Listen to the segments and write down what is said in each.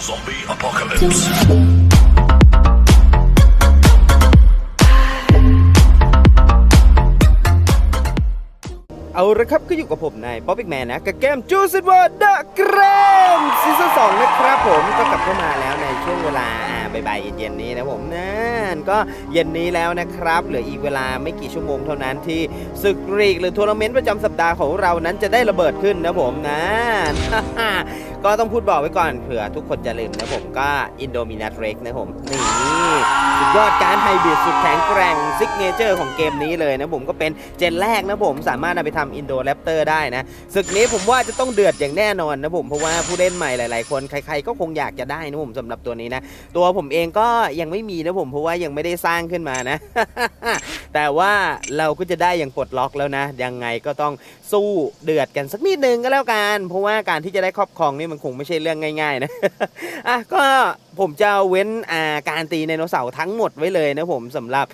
Zombie apocalypse. เอาละครับก็อยู่กับผมนายป๊อปปิกแมนนะ กับเกมจูซิวอร์ดะเกรมซีซั่นสองนะครับผมก็กลับเข้ามาแล้วในช่วงเวลาอ่าบ่ายๆเย็นๆนี้นะผมนะก็เย็นนี้แล้วนะครับ เหลืออีกเวลาไม่กี่ชั่วโมงเท่านั้นที่ศึกรีกหรือทัวร์นาเมนต์ประจำสัปดาห์ของเรานั้นจะได้ระเบิดขึ้นนะผมนั่นก็ต้องพูดบอกไว้ก่อนเผื่อทุกคนจะลืมนะผมก็อินโดมินาเรกนะผมนี่สุดยอดการไฮบริดสุดแข็งแกร่งซิกเนเจอร์ของเกมนี้เลยนะผมก็เป็นเจนแรกนะผมสามารถเอาไปทำอินโดแรปเตอร์ได้นะศึกนี้ผมว่าจะต้องเดือดอย่างแน่นอนนะผมเพราะว่าผู้เล่นใหม่หลาย ๆ คนใคร ๆ ก็คงอยากจะได้นะผมสำหรับตัวนี้นะ ตัวผมเองก็ยังไม่มีนะผมเพราะว่ายังไม่ได้สร้างขึ้นมานะ แต่ว่าเราก็จะได้อย่างปลดล็อกแล้วนะ ยังไงก็ต้องสู้เดือดกันสักนิดนึงก็แล้วกัน เพราะว่าการที่จะได้ครอบครองนี่มันคงไม่ใช่เรื่องง่าย ๆ นะอะก็ผมจะเว้นาการตีไดโนเสาร์ทั้งหมดไว้เลยนะผมสำหรับ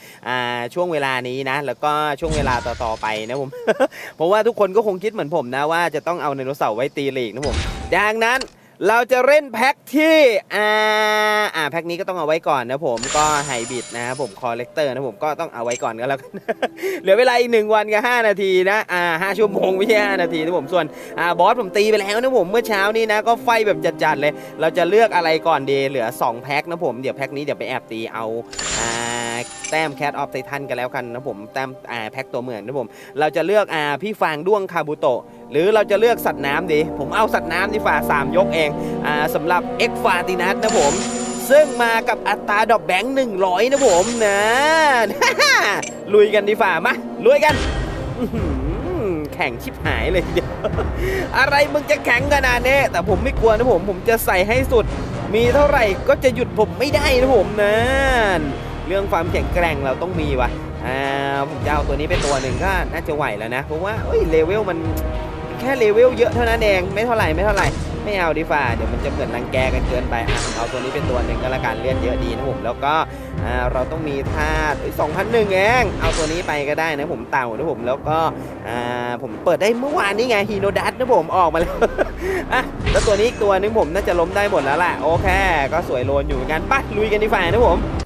ช่วงเวลานี้นะ แล้วก็ช่วงเวลาต่อๆไปนะผมเพราะว่าทุกคนก็คงคิดเหมือนผมนะว่าจะต้องเอาไดโนเสาร์ไว้ตีลีกนะผมดังนั้น เราจะเล่นแพ็คที่อ่าอ่าแพ็คนี้ก็ต้องเอาไว้ก่อนนะผมก็ไฮบิดนะครับผมคอเลกเตอร์นะผมก็ต้องเอาไว้ก่อนก็แล้วกันเหลือเวลาอีกหนึ่งวันกับ5นาทีนะอ่าห้าชั่วโมงไม่ใช่5นาทีนะผมส่วนอ่าบอสผมตีไปแล้วนะผมเมื่อเช้านี้นะก็ไฟแบบจัดๆเลย เราจะเลือกอะไรก่อนดีเหลือ 2 แพ็คนะผมเดี๋ยวแพ็คนี้เดี๋ยวไปแอบตีเอาอ่า แต้มแคทออฟไททันกันแล้วกันนะผมแต้มอ่าแพ็คตัวเหมือนนะผมเราจะเลือกอ่าพี่ฟางด้วงคาบุโตะหรือเราจะเลือกสัตว์น้ำดีผมเอาสัตว์น้ำดีฝ่าสามยกเองอ่าสำหรับ X f a t i n u s นะผมซึ่งมากับอัตราดอกแบงค์100 นะผมนะลุยกันดีฝ่ามาลุยกันแข่งชิบหายเลยเดียวอะไรมึงจะแข็งขนาดนี้แต่ผมไม่กลัวนะผม ผมจะใส่ให้สุด มีเท่าไหร่ก็จะหยุดผมไม่ได้นะผมนะ เรื่องความแข็งแกร่งเราต้องมีวะอ่าผมจะเอาตัวนี้เป็นตัวหนึ่งก็น่าจะไหวแล้วนะ เพราะว่าเอ้ยเลเวลมันแค่เลเวลเยอะเท่านั้นเองไม่เท่าไหร่ไม่เท่าไหร่ไม่เอาดีฝ่าเดี๋ยวมันจะเหมือนรังแกกันเกินไปอะเอาตัวนี้เป็นตัวหนึ่งก็แล้วกันเลือดเยอะดีนะผมแล้วก็อ่าเราต้องมีธาตุสองพันหนึ่งเองเอาตัวนี้ไปก็ได้นะผมเต่านะผมแล้วก็อ่าผมเปิดได้เมื่อวานนี้ไงฮีโนดัตนะผมออกมาแล้วอะแล้วตัวนี้อีกตัวนึงผมน่าจะล้มได้หมดแล้วแหละโอเค ก็สวยโลนอยู่เหมือนกันไปลุยกันดีฝ่านะผม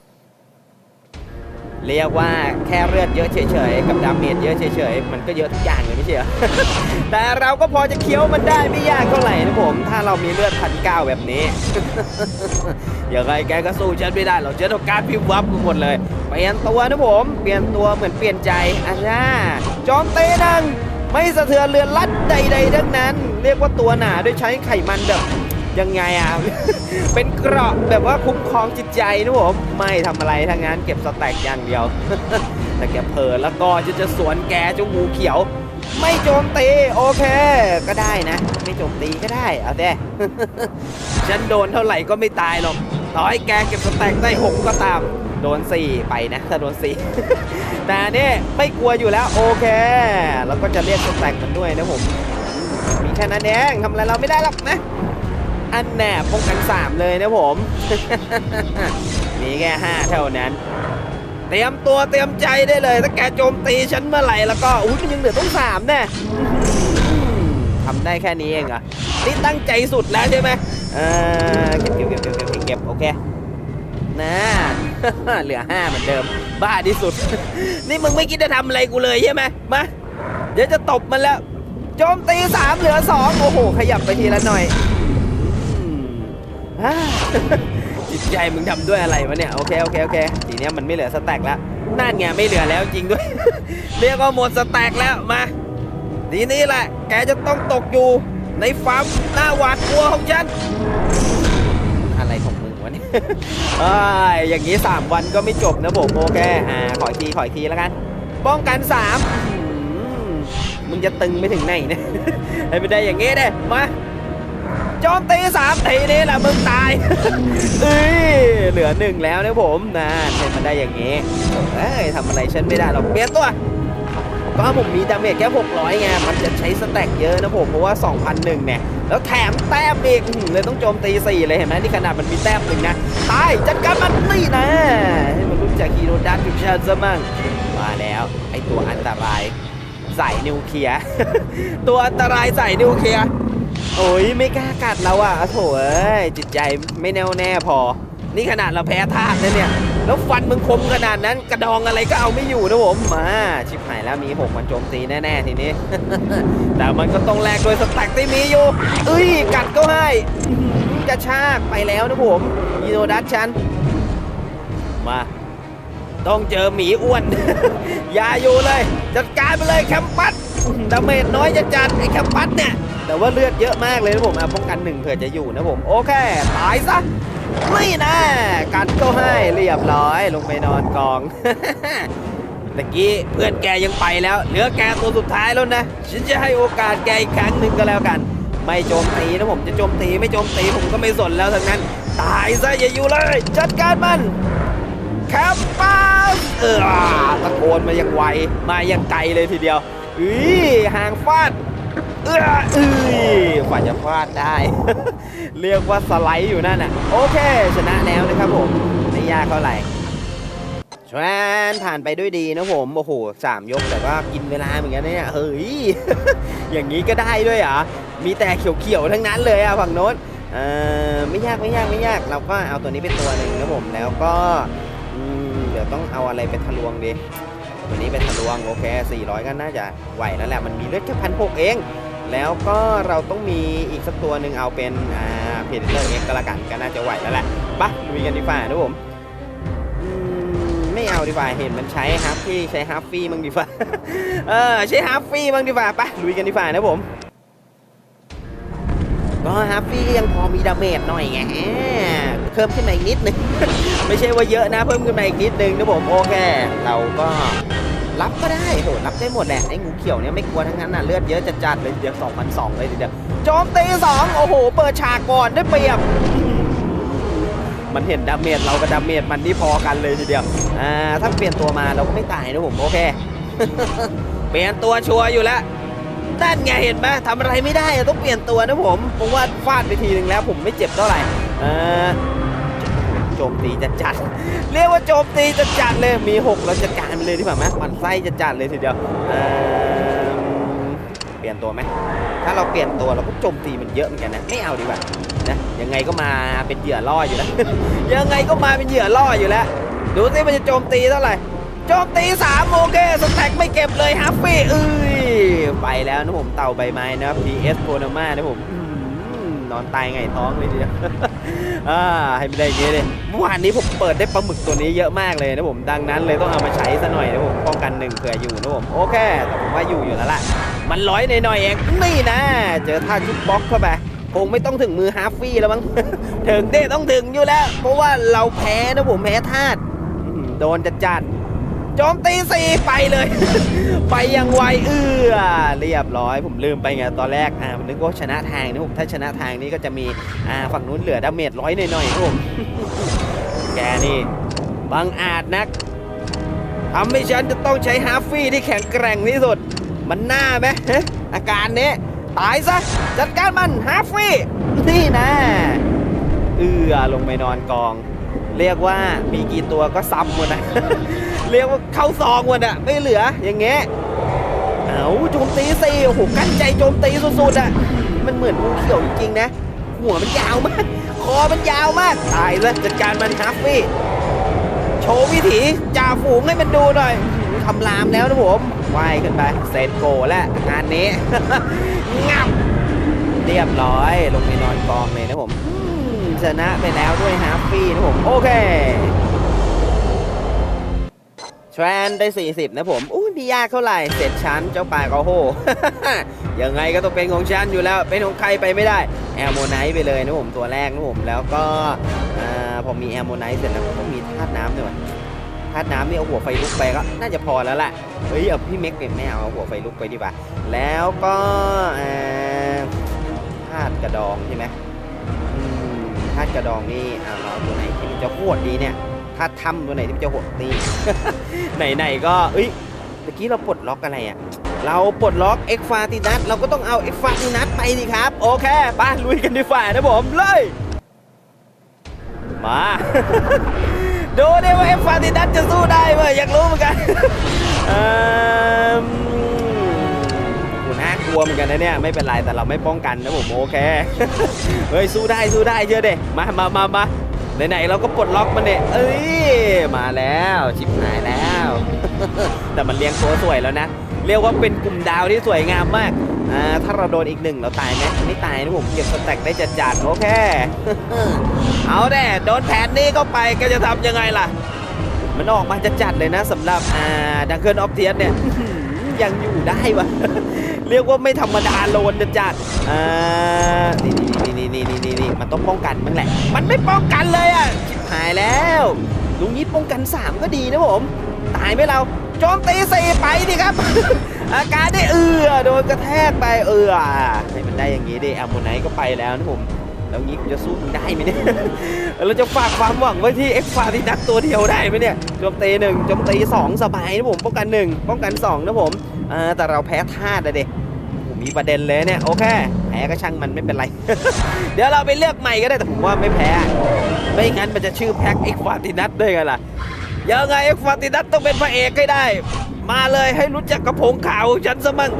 เรียกว่าแค่เลือดเยอะเฉยๆ กับดาเมจเยอะเฉยๆ มันก็เยอะทุกอย่างเลยไม่ใช่เหรอ แต่เราก็พอจะเคี้ยวมันได้ไม่ยากเท่าไหร่นะผม ถ้าเรามีเลือดพันเก้าแบบนี้ อย่างไรแกก็สู้ฉันไม่ได้หรอกฉันต้องการพิมพ์วับกูหมดเลย เปลี่ยนตัวนะผม เปลี่ยนตัวเหมือนเปลี่ยนใจอะจ้าจอมเตนังไม่สะเทือนเรือนลัดใด ๆ ทั้งนั้น เรียกว่าตัวหนาด้วยใช้ไขมันแบบ ยังไงอะ เป็นเกราะแบบว่าคุ้มครองจิตใจนะผม ไม่ทำอะไรทั้งนั้นเก็บสแต็กอย่างเดียว แต่แกเผลอแล้วก็จะจะสวนแกเจ้างูเขียว ไม่โจมตีโอเค ก็ได้นะ ไม่โจมตีก็ได้ เอาเด้ฉันโดนเท่าไหร่ก็ไม่ตายหรอกต่อให้แกเก็บสแต็กได้หกก็ตาม โดน 4 ไปนะ ถ้าโดน 4 แต่นี่ไม่กลัวอยู่แล้วโอเค แล้วก็จะเรียกสแต็กมันด้วยนะผม มีแค่นั้นเองทำอะไรเราไม่ได้หรอกนะ อันแหนบป้องกัน3เลยนะผม มีแค่5เท่านั้น เตรียมตัวเตรียมใจได้เลย ถ้าแกโจมตีฉันเมื่อไหร่แล้วก็อุ้ยมันยังเหลือต้องสามแน่ทำได้แค่นี้เองเหรอนี่ตั้งใจสุดแล้วใช่ไหมเออเก็บเก็บเก็บเก็บเก็บเก็บโอเคนะเหลือห้าเหมือนเดิม บ้าที่สุด นี่มึงไม่คิดจะทำอะไรกูเลยใช่ไหมมาเดี๋ยวจะตบมันแล้ว โจมตีสามเหลือสองโอ้โห ขยับไปทีละหน่อย จิตใจมึงทำด้วยอะไรวะเนี่ย โอเค โอเค โอเค ทีเนี้ยมันไม่เหลือสแต็กแล้วนั่นไงไม่เหลือแล้วจริงด้วย เรียกว่าหมดสแต็กแล้วมาทีนี้แหละ แกจะต้องตกอยู่ในฟาร์มหน้าหวาดกลัวของฉัน อะไรของมึงวะเนี่ยอ้ยอย่างนี้ 3 วันก็ไม่จบนะผมโอเคอ่าขออีกทีขออีกทีแล้วกัน ป้องกัน 3มมึงจะตึงไปถึงไหนเนี่ยให้ไม่ได้อย่างงี้เด้มา โจมตีสามทีนี้แหละมึงตายเอ้ยเหลือหนึ่งแล้วนะผมนะเห็นมันได้อย่างงี้เอ้ยทำอะไรฉันไม่ได้หรอกเปลี่ยนตัวก็ผมมีดาเมจแค่ 600ไง มันจะใช้สแต็กเยอะนะผม เพราะว่า 2,001เนี่ย แล้วแถมแต้มอีกเลยต้องโจมตี 4 เลยเห็นไหมนี่ขนาดมันมีแต้มหนึ่งนะ ตาย จัดการมันนี่นะ ให้มันรู้จักฮีโร่ดันฟิวชั่นซะมั่งมาแล้ว ไอตัวอันตรายใส่นิวเคลียร์ ตัวอันตรายใส่นิวเคลียร์ โอ้ยไม่กล้ากัดเราอะโถเอ้ยจิตใจไม่แน่วแน่พอ นี่ขนาดเราแพ้ธาตุนะเนี่ย แล้วฟันมึงคมขนาดนั้น กระดองอะไรก็เอาไม่อยู่นะผมมา ชิบหายแล้วมีหกมันโจมตีแน่ๆทีนี้ แต่มันก็ต้องแลกโดวยสแต็กที่มีอยู่เอ้ยกัดก็ให้กระชากไปแล้วนะผมยีโนดัชชันมา ต้องเจอหมีอ้วนอย่าอยู่เลย จัดการไปเลยแคมปัสดาเมจน้อยจะจัดไอ้แคมปัสเนี่ย แต่ว่าเลือดเยอะมากเลยนะผมอะป้องกันหนึ่งเผื่อจะอยู่นะผม โอเคตายซะไม่นะกัดก็ให้เรียบร้อยลงไปนอนกองตะกี้เพื่อนแกยังไปแล้ว เหลือแกตัวสุดท้ายแล้วนะฉันจะให้โอกาสแกอีกครั้งหนึ่งก็แล้วกัน ไม่โจมตีนะผมจะโจมตีไม่โจมตีผมก็ไม่สนแล้วทั้งนั้น ตายซะอย่าอยู่เลย จัดการมันแคมปัสเออตะโกนมาอย่างไวมาอย่างไกลเลยทีเดียวอุ้ยห่างฟาด เออเอ้ยฝ่าจะฟาดได้ เรียกว่าสไลด์อยู่นั่นน่ะ โอเค ชนะแล้วนะครับผม ไม่ยากเท่าไหร่ชวนผ่านไปด้วยดีนะผม โอ้โหสามยกแต่ว่ากินเวลาเหมือนกันเนี่ย เฮ้ย อย่างนี้ก็ได้ด้วยเหรอ มีแต่เขียวๆทั้งนั้นเลยอะฝั่งโน้นเออไม่ยากไม่ยากไม่ยาก เราก็เอาตัวนี้เป็นตัวหนึ่งนะผม แล้วก็เดี๋ยวต้องเอาอะไรไปทะลวงดี ตัวนี้เป็นทะลวงโอเค400ก็น่าจะไหวแล้วแหละ มันมีเลือดแค่พันหกเอง แล้วก็เราต้องมีอีกสักตัวหนึ่งเอาเป็นอ่าเพจเตอร์เอ็กก็แล้วกันก็น่าจะไหวแล้วแหละปะลุยกันดีกว่านะผมไม่เอาดีกว่าเห็นมันใช้ฮาร์ฟฟี่ใช้ฮาร์ฟฟี่บ้างดีกว่าเออใช้ฮาร์ฟฟี่บ้างดีกว่าปะลุยกันดีกว่านะผมก็ฮาร์ฟฟี่ยังพอมีดาเมจหน่อยไงเพิ่มขึ้นมาอีกนิดนึงไม่ใช่ว่าเยอะนะเพิ่มขึ้นมาอีกนิดนึงนะผมโอเค เราก็ รับก็ได้โหรับได้หมดแหละไอ้งูเขียวเนี่ยไม่กลัวทั้งนั้นน่ะเลือดเยอะจัดๆเลยเดี๋ยว2,002เลยเดียวโจมตีสองโอ้โห เปิดฉากก่อนได้เปรียบ มันเห็นดาเมจเรากับดาเมจมันที่พอกันเลยทีเดียวอ่าถ้าเปลี่ยนตัวมาเราก็ไม่ตายนะผมโอเค เปลี่ยนตัวชัวร์อยู่แล้วนั่นไงเห็นไหมทำอะไรไม่ได้ต้องเปลี่ยนตัวนะผมเพราะว่าฟาดไปทีนึงแล้วผมไม่เจ็บเท่าไหร่เออ โจมตีจัดจัดๆเรียกว่าโจมตีจัดจัดๆเลยมีหกเราจัดการมันเลยดีกว่าไหมมันไส้จัดจัดๆเลยทีเดียวเปลี่ยนตัวไหมถ้าเราเปลี่ยนตัวเราก็โจมตีมันเยอะเหมือนกันนะไม่เอาดีกว่านะยังไงก็มาเป็นเหยื่อล่ออยู่แล้วยังไงก็มาเป็นเหยื่อล่ออยู่แล้วดูสิมันจะโจมตีเท่าไหร่โจมตี3โอเคสแต็กไม่เก็บเลยฮัฟฟี่เอ้ยไปแล้วนะผมเต่าใบไม้นะ PS โ o นามานะผม นอนตายไงท้องเลยเดียวอ่าให้ไม่ได้อย่างงี้เลยเมื่อวานนี้ผมเปิดได้ปลาหมึกตัวนี้เยอะมากเลยนะผมดังนั้นเลยต้องเอามาใช้ซะหน่อยนะผมป้องกันหนึ่งเผื่ออยู่นะผมโอเคแต่ผมว่าอยู่อยู่แล้วล่ะมันร้อยหน่อยๆเองนี่นะ เจอท่าชุดบล็อกเข้าไปคงไม่ต้องถึงมือฮาฟฟี่แล้วมั้งถึงเด้ต้องถึงอยู่แล้ว เพราะว่าเราแพ้นะผมแพ้ธาตุโดนจัดจัด จมตีสี่ไปเลย ไปย่างไวเอื้อเรียบร้อย ผมลืมไปไงตอนแรกอ่าผมนึกว่าชนะทางนะผมถ้าชนะทางนี้ก็จะมีอ่าฝั่งนู้นเหลือดาเมจร้อยหน่อยๆผมแกนี่บังอาจนักทำให้ฉันจะต้องใช้ฮาฟฟี่ที่แข็งแกร่งที่สุด มันหน่าไหมอาการนี้ตายซะ จัดการมันฮาฟฟี่ นี่นะ เอือลงไปนอนกอง เรียกว่ามีกี่ตัวก็ซ้ำหมดนะ เรียกว่าเข้าซองหมดอะไม่เหลืออย่างเงี้ยเอาโจมตีสิโอ้โหกั้นใจโจมตีสุดๆอะมันเหมือนงูเขียวจริงๆนะ หัวมันยาวมาก คอมันยาวมากตายซะจัดการมันฮาฟฟี่โชว์วิถีจ่าฝูงให้มันดูหน่อยอื้อหือคำรามแล้วนะผมว่ายขึ้นไปเซตโกแล้วงานนี้งับเรียบร้อยลงไปนอนกองเลยนะผม ชนะไปแล้วด้วยฮาฟฟี่นะผม โอเคแทรนได้ 40 นะผมอุ้ยไม่ยากเท่าไหร่ เสร็จชั้นเจ้าป่ากระโหยังไงก็ต้องเป็นของฉันอยู่แล้ว เป็นของใครไปไม่ได้ แอลโมไนท์ไปเลยนะผมตัวแรกนะผม แล้วก็อ่าพอมีแอลโมไนท์เสร็จแล้วก็ต้องมีธาตุน้ำด้วยว่ะธาตุน้ำนี่เอาหัวไฟลุกไปก็น่าจะพอแล้วแหละ เฮ้ยเอาพี่เม็กเนี่ยไม่เอาเอาหัวไฟลุกไปดีกว่า แล้วก็เอ่อธาตุกระดองใช่ไหม อืมธากระดองนี่เอาเราตัวไหนที่มันจะโหดดีเนี่ยธาตุถ้ำตัวไหนที่มันจะโหดนี่ไหนๆก็เอ้ยเมื่อกี้เราปลดล็อกอะไรอะ เราปลดล็อกเอ็กฟาตินัสเราก็ต้องเอาเอ็กฟาตินัสไปดิครับ โอเคไปลุยกันดีฝ่านะผมเลยมาดูดิว่าเอ็กฟาตินัสจะสู้ได้ไหมอยากรู้เหมือนกันเอิ่มกูน่ากลัวเหมือนกันนะเนี่ย ไม่เป็นไรแต่เราไม่ป้องกันนะผมโอเค เฮ้ยสู้ได้สู้ได้เชื่อเดมามามามาไหนๆเราก็ปลดล็อกมันเนี่ยเอ้ยมาแล้วชิบหายแล้ว แต่มันเลี้ยงตัวสวยแล้วนะ เรียกว่าเป็นกลุ่มดาวที่สวยงามมากอ่าถ้าเราโดนอีกหนึ่งเราตายไหมไม่ตายนะผมเก็บสแต็กได้จัดจัดๆโอเค เอาแน่โดนแผนนี้เข้าไปก็จะทำยังไงล่ะ มันออกมาจะจัดเลยนะสำหรับอ่าดังเกิลออฟเทียสเนี่ยยังอยู่ได้วะ เรียกว่าไม่ธรรมดาโลนจะจัดอ่านี่นี่นี่นี่นี่นี่มันต้องป้องกันบ้งแหละ มันไม่ป้องกันเลยอะชิบหายแล้วลุงนี้ป้องกัน 3 ก็ดีนะผม ตายไหมเราโจมตีสี่ไปดิครับ อาการได้เอือโดนกระแทกไปเอือให้มันได้อย่างนี้ดิแอมโมไนท์ก็ไปแล้วนะผมแล้วงี้กูจะสู้มึงได้ไหมเนี่ย เราจะฝากความหวังไว้ที่เอ็กฟาที่นักตัวเดียวได้ไหมเนี่ยโจมตีหนึ่งโจมตีสองสบายนะผม ป้องกันหนึ่งป้องกันสองนะผม อ่าแต่เราแพ้ธาเด็ผมมีประเด็นเลยเนี่ย โอเค แพ้ก็ช่างมันไม่เป็นไร เดี๋ยวเราไปเลือกใหม่ก็ได้แต่ผมว่าไม่แพ้ ไม่งั้นมันจะชื่อแพ็กเอ็กฟาตินัทด้วยกันล่ะยังไงเอ็กฟาตินัทต้องเป็นพระเอกให้ได้ มาเลยให้รู้จักกระผงขาวฉันซะมั่ง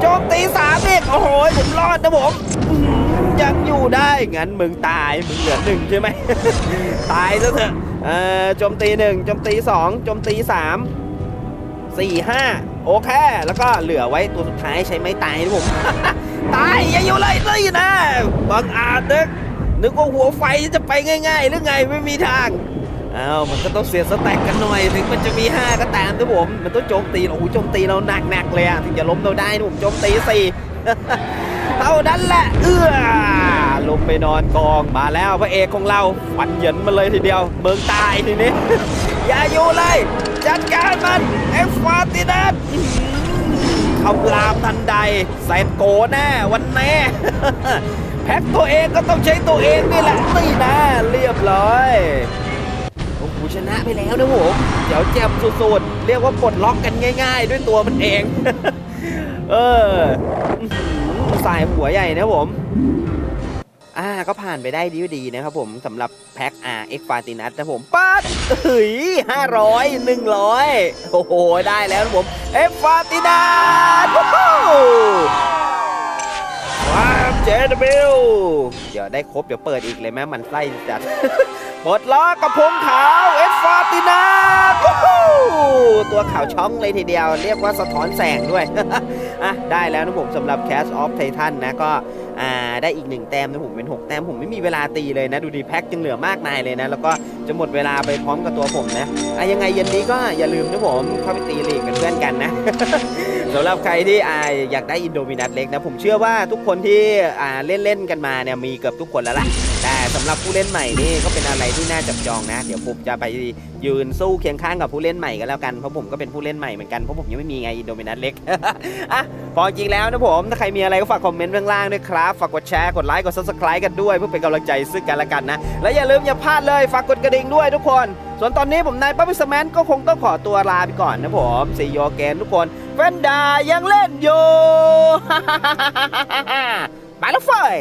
โจมตีสามเอกโอ้โหผมรอดนะผมยังอยู่ได้งั้นมึงตายมึงเหลือหนึ่งใช่ไหมตายซะเถอะเอ่อโจมตีหนึ่งโจมตีสองโจมตีสามสี่ห้า โอเค แล้วก็เหลือไว้ตัวสุดท้ายใช้ไม้ตายนะผม ตายอย่าอยู่เลยเลยนะบังอาจนึกนึกว่าหัวไฟจะไปง่ายๆหรือไงไม่มีทางอ้าวมันก็ต้องเสียสแต็กกันหน่อย ถึงมันจะมี 5 ก็ตามนะผม มันต้องโจมตีโอ้โหโจมตีเราหนักๆเลยอะถึงจะล้มเราได้นะผมโจมตีสี่เท่านั้นแหละเอื้อลงไปนอนกองมาแล้วพระเอกของเราฟันเหยินมาเลยทีเดียว เมืองตายทีนี้ อย่าอยู่เลย จัดการมันเอฟฟาตินัสคำรามทันใดเสร็จโกแน่วันแน่แพ็คตัวเองก็ต้องใช้ตัวเองนี่แหละนี่นะเรียบร้อยโอ้โหชนะไปแล้วนะผมเดี๋ยวเจ็บสุดๆเรียกว่าปลดล็อกกันง่าย ๆ ด้วยตัวมันเอง เออสายหัวใหญ่นะผม อ่าก็ผ่านไปได้ดีดีนะครับผมสำหรับแพ็คอาเอ็กฟาตินัสนะผมปัดเฮ้ยห้าร้อยหนึ่งร้อยโอ้โห ได้แล้วนะผมเอ็กฟาตินัสว้าวเจดบิลเดี๋ยวได้ครบ เดี๋ยวเปิดอีกเลยแม่มันไส้จัดปลดล็อกระพงขาวเอฟฟาตินาตัวขาวช่องเลยทีเดียว เรียกว่าสะท้อนแสงด้วย อะ ได้แล้วนะผมสำหรับ Cash of Titan นะก็ อ่าได้อีกหนึ่งแต้มนะผมเป็น 6 แต้มผมไม่มีเวลาตีเลยนะ ดูดีแพ็คยังเหลือมากมายเลยนะ แล้วก็จะหมดเวลาไปพร้อมกับตัวผมนะอะยังไงเย็นนี้ก็อย่าลืมนะผมเข้าไปตีลีกเป็นเพื่อนกันนะสำหรับใครที่อ่าอยากได้อินโดมินัทเล็กนะผมเชื่อว่าทุกคนที่อ่าเล่นเล่นกันมาเนี่ยมีเกือบทุกคนแล้วล่ะแต่สำหรับผู้เล่นใหม่นี่ก็เป็นอะไรที่น่าจับจองนะ เดี๋ยวผมจะไปยืนสู้เคียงข้างกับผู้เล่นใหม่กันแล้วกันเพราะผมก็เป็นผู้เล่นใหม่เหมือนกันเพราะผมยังไม่มีไงอินโดมินัทเล็กอะพอจริงแล้วนะผมถ้าใครมีอะไรก็ฝากคอมเมนต์ข้างล่างด้วยครับฝากกดแชร์ กดไลค์ กด subscribe กันด้วย เพื่อเป็นกำลังใจซึ่งกันและกันนะ และอย่าลืมอย่าพลาดเลย ฝากกดกระดิ่งด้วยทุกคน ส่วนตอนนี้ผมนายปั๊บพิสแมนก็คงต้องขอตัวลาไปก่อนนะผมซีโยเกนทุกคนเฟนดายังเล่นอยู่ไปแล้วเฟย